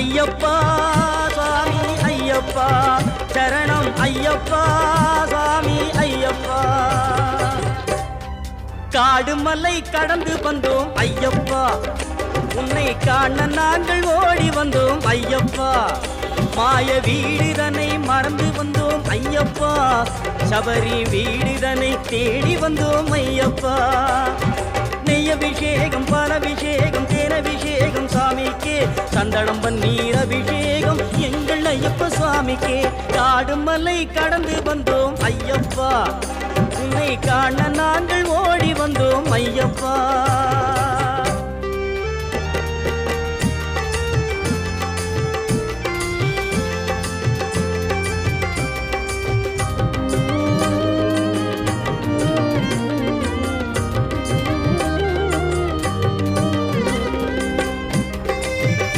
ஐயப்பா சுவாமி ஐயப்பா. சரணம் ஐயப்பா சுவாமி ஐயப்பா. காடு மலை கடந்து வந்தோம் ஐயப்பா. உன்னை காண நாங்கள் ஓடி வந்தோம் ஐயப்பா. மாய வீடுதனை மறந்து வந்தோம் ஐயப்பா. சபரி வீடுதனை தேடி வந்தோம் ஐயப்பா. நெய் அபிஷேகம் சாமிக்கே நீர் அபிஷேகம் எங்கள் ஐயப்ப சுவாமிக்கே. காடு மலை கடந்து வந்தோம் ஐயப்பா. உன்னை காண நாங்கள் ஓடி வந்தோம் ஐயப்பா.